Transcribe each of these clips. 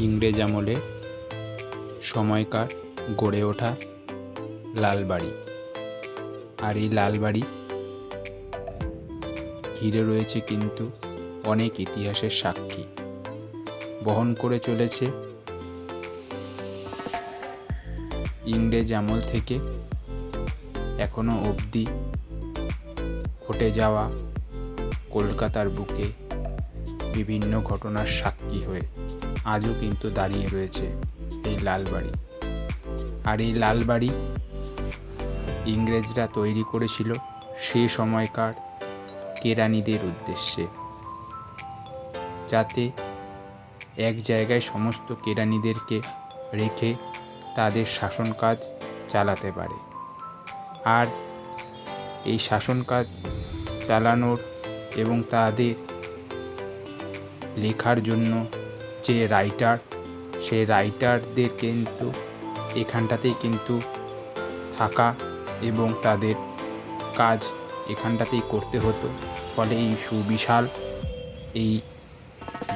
ইংরেজ আমলে সময়কার গড়ে ওঠা লালবাড়ি। আর এই লালবাড়ি ঘিরে রয়েছে কিন্তু অনেক ইতিহাসের সাক্ষী। বহন করে চলেছে ইংরেজ আমল থেকে এখনও অবধি ঘটে যাওয়া কলকাতার বুকে বিভিন্ন ঘটনার সাক্ষী হয়ে। আজও কিন্তু দাঁড়িয়ে রয়েছে এই লালবাড়ি। আর এই লালবাড়ি ইংরেজরা তৈরি করেছিল সে সময়কার কেরানিদের উদ্দেশ্যে। যাতে এক জায়গায় সমস্ত কেরানিদেরকে রেখে তাদের শাসন কাজ চালাতে পারে। আর এই শাসন কাজ চালানোর এবং তাদের লেখার জন্য যে রাইটার সে রাইটারদের কিন্তু এখানটাতেই কিন্তু থাকা এবং তাদের কাজ এখানটাতেই করতে হতো। ফলে এই সুবিশাল এই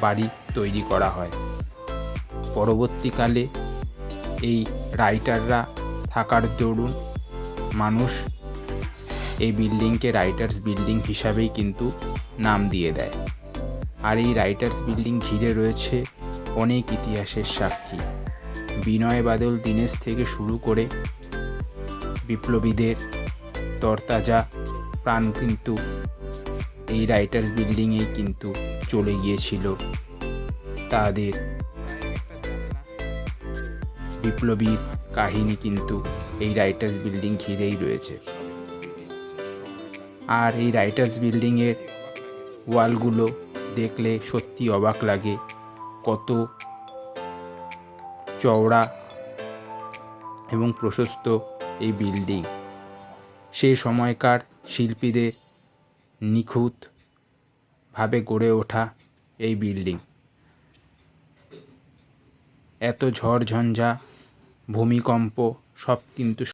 বাড়ি তৈরি করা হয়। পরবর্তীকালে এই রাইটাররা থাকার দরুন মানুষ এই বিল্ডিংকে রাইটার্স বিল্ডিং হিসাবেই কিন্তু নাম দিয়ে দেয়। আর এই রাইটার্স বিল্ডিং ঘিরে রয়েছে অনেক ইতিহাসের সাক্ষী। বিনয় বাদল দীনেশ থেকে শুরু করে বিপ্লবীদের, তরতাজা প্রাণ কিন্তু এই রাইটার্স বিল্ডিংয়েই কিন্তু চলে গিয়েছিল। তাদের বিপ্লবীর কাহিনী কিন্তু এই রাইটার্স বিল্ডিং ঘিরেই রয়েছে। আর এই রাইটার্স বিল্ডিংয়ের ওয়ালগুলো দেখলে সত্যি অবাক লাগে। কত চওড়া এবং প্রশস্ত এই বিল্ডিং। সে সময়কার শিল্পীদের নিখুঁতভাবে গড়ে ওঠা এই বিল্ডিং। এত ঝড় ঝঞ্ঝা ভূমিকম্প সব কিন্তু